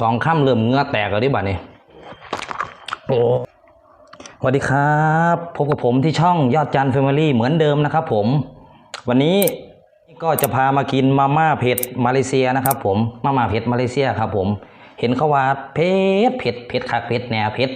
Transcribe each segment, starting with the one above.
สองค่ำเริ่มเงื้อแตกแล้วดิบัดนี้โอ้สวัสดีครับพบกับผมที่ช่องยอดจันทร์แฟมิลี่เหมือนเดิมนะครับผม วันนี้ก็จะพามากินมาม่าเผ็ดมาเลเซียนะครับ ผมมาม่าเผ็ดมาเลเซียครับ ผม เห็นเขาว่าเผ็ดเผ็ดเผ็ดคักเผ็ดแหนเผ็ด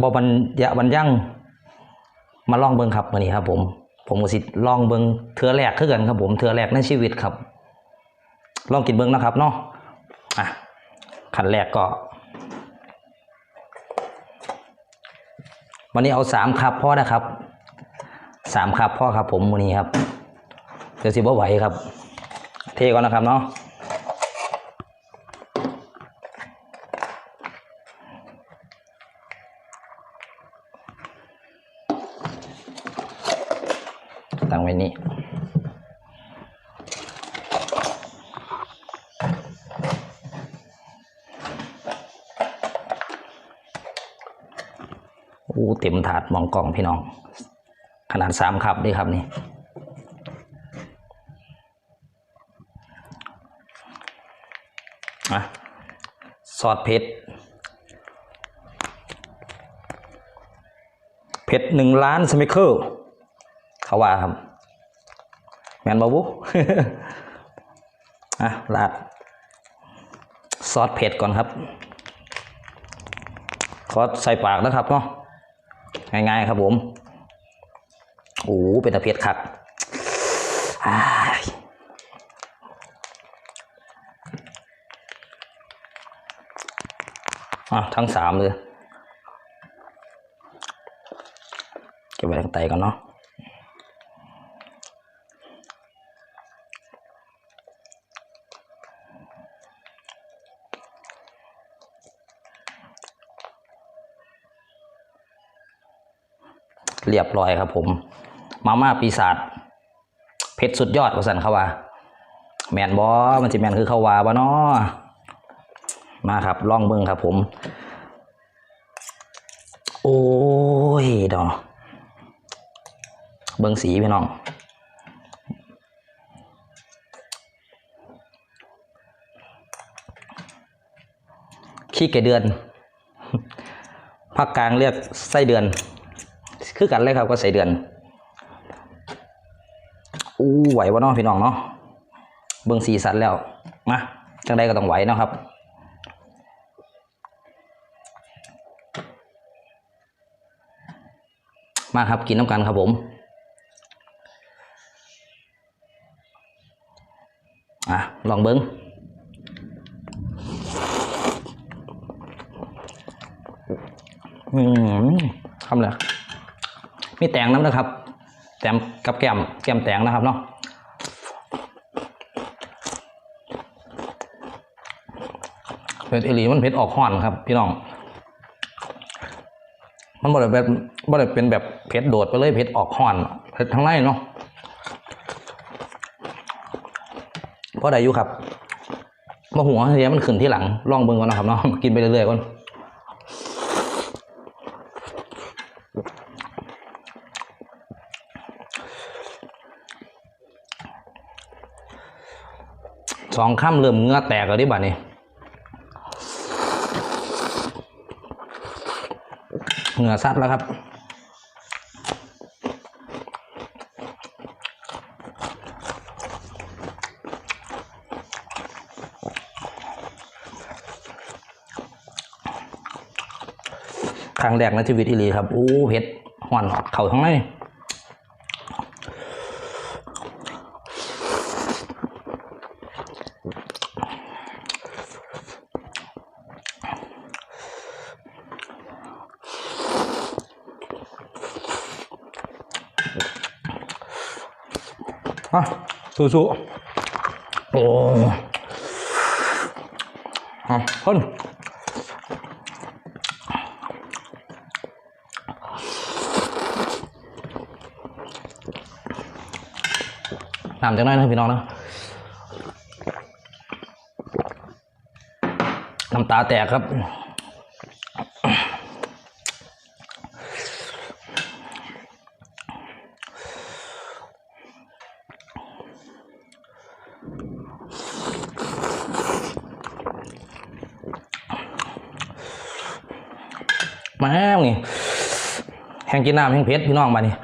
บอบันยะบันยั่งมาลองเบิ้งครับวันนี้ครับ ผม ผมก็สิลองเบิ้งเทือแรกคือกันครับ ผมเทือแรกในชีวิตครับ ลองกินเบิ้งนะครับเนาะ ขั้นแรกก็ วันนี้เอาสามคับพ่อนะครับสามคับพ่อครับผมวันนี้ครับเดี๋ยวสิบ่ไหวครับ เทก่อนนะครับเนาะตั้งไว้นี่ อู้เต็มถาดมองกล่องพี่น้อง ขนาดสามคับด้วยครับนี่อะซอสเผ็ดเผ็ดหนึ่งล้านสมิเคิลเขาว่าครับ แมนบาบุอะลาดซอสเผ็ดก่อนครับ ขอใส่ปากนะครับเนาะ ง่ายๆครับผมโอ้โหเป็นตะเพียดคักอะทั้งสามเลย เก็บไว้ทั้งไตก่อนเนาะ เรียบร้อยครับผม มาม่าปีศาจเผ็ดสุดยอดว่าสันเขาว่าแมนบอมันจะแมนคือเขาว่าบ่เนาะมาครับล่องเบิ้งครับผม โอ้ยดอกเบิ้งสีพี่น้องขี้แกเดือนภาคกลางเรียกไส้เดือน คือกันเลยครับก็ใส่เดือนอู้ไหววะเนาะพี่น้องเนาะเบิ่งสีสันแล้วมาจังใดก็ต้องไหวนะครับมาครับกินน้ำกันครับผมอะลองเบิ้งอืมคำเลย มีแตงน้ำนะครับ แตงกับแกมแกมแตงนะครับเนาะเผ็ดอีหลีมันเผ็ดออกห่อนครับ พี่น้อง มันบ่ได้แบบบ่ได้เป็นแบบเผ็ดโดดไปเลยเผ็ดออกห่อนเผ็ดทั้งในเนาะเพราะใดอยู่ครับมาหัวเสียมันขึ้นที่หลังลองเบิ่งก่อนนะครับเนาะกินไปเรื่อยๆก่อน สองข้ามเริ่มเงื้อแตกแล้วดิบัดนี้เงื่อซัดแล้วครับครั้งแรกในชีวิตอีลีครับ อู้เผ็ดห่อนเข่าทั้งใน อะสู้ๆโอ้อะคนน้ำจังหน่นะพี่น้องนะน้ำตาแตกครับ มาแล้วนี่แห้งกินน้ำแห้งเพชรพี่น้องมานี่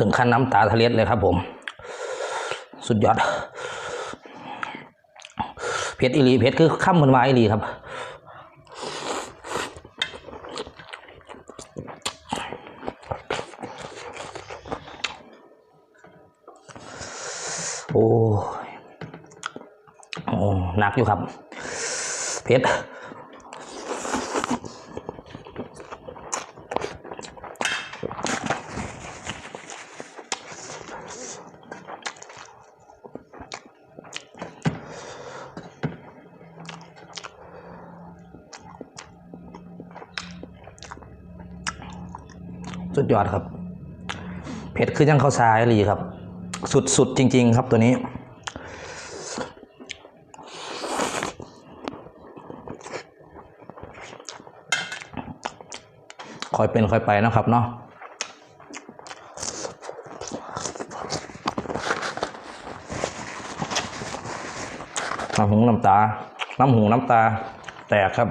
ถึงขั้นน้ำตาทะเลดเลยครับผม สุดยอด เพชรอีหลีเพชรคือข้ามมันมาอีหลีครับโอ้โอ้หนักอยู่ครับ เพชร สุดยอดครับ เผ็ดคือยังข้าวสายลีครับ สุดๆจริง ๆ ครับตัวนี้คอยเป็นคอยไปนะครับเนาะน้ำหูน้ำตา น้ำหูน้ำตา แตกครับ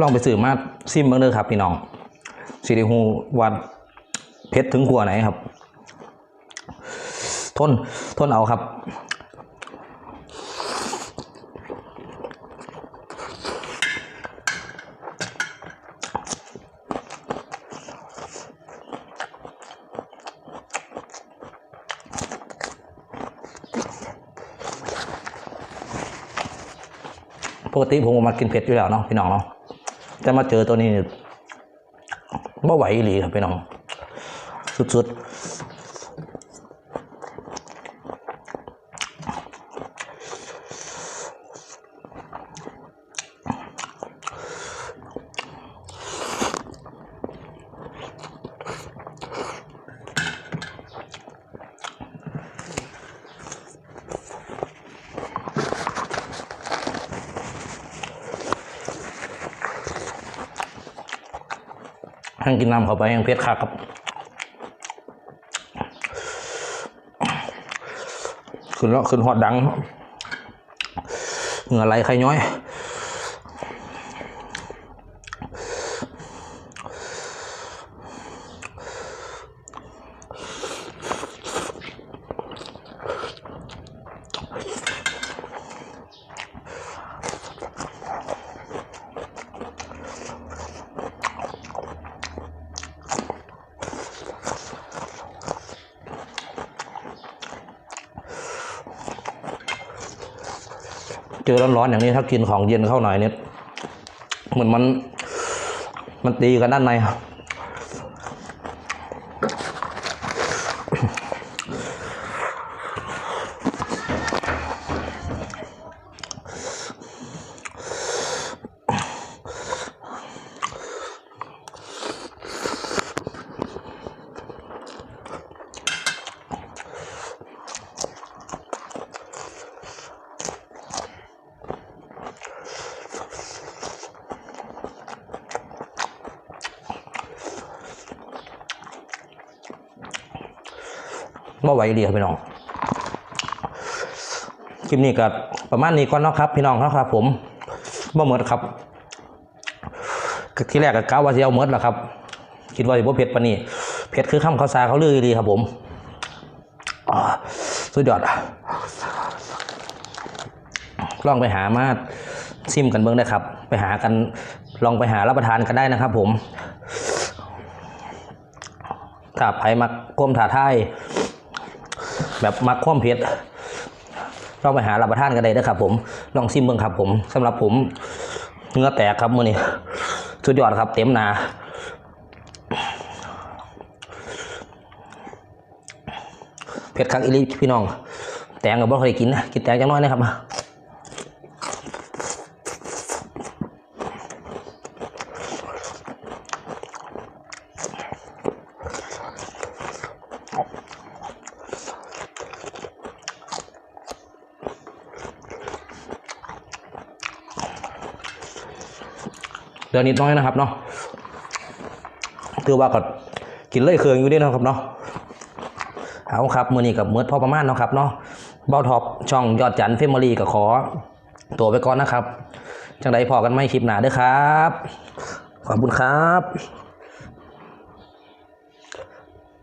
ลองไปสื่อมาซิมเบิ่งเด้อครับพี่น้องสิริฮูวัดเพชรถึงขัวไหนครับ ทนทนเอาครับปกติผมก็มากินเผ็ดอยู่แล้วเนาะพี่น้องเนาะ แต่มาเจอตัวนี้ไม่ไหวอีหลีครับพี่น้อง สุดๆ ให้งกินน้ำเข้าไปแห้งเพชรคักครับขึ้นแล้วขึ้นหอดดังเหงื่อไหลใครย้อย เจอร้อนๆอย่างนี้ถ้ากินของเย็นเข้าหน่อยเนี่ยเหมือนมัน มันตีกันด้านใน บว่าไหวดีครับพี่น้อง คลิปนี้ก็ประมาณนี้ก่อนเนาะครับ พี่น้องครับครับ ผมบ่เหมือดครับที่แรกก็กะว่าจะเอาเหมือดแหละครับ คิดว่าจะบ่เผ็ดปานนี้เผ็ดคือข้ามข้าวสาเขาลือดีครับ ผมสุดยอดลองไปหามาซิมกันเบิ้งได้ครับ ไปหากันลองไปหารับประทานกันได้นะครับ ผมถ้าไผ่มักก้มถ่าท่าย แบบมักความเพชรเราไปหารับประทานกันได้นะครับผมลองซิมเบิ่งครับผมสำหรับผมเนื้อแตกครับมื้อนี้สุดยอดครับ เต็มหนาเผ็ดคักอีลีพี่น้อง แตงกับบ่เคยกินนะกินแตงจังน้อยนะครับือนิดน้อยนะครับเนาะถือว่าก็กินเลยเคืองอยู่เด้วยนะครับเนาะเอาครับมือนี้กับเมือพอประมาณเนาะครับเนาะเบ้าท็อปช่องยอดจันเฟมอรี่ก็ขอ ตัวไปก่อนนะครับ จังไดพอกันไม่คลิปหนาเด้อครับ ขอบคุณครับ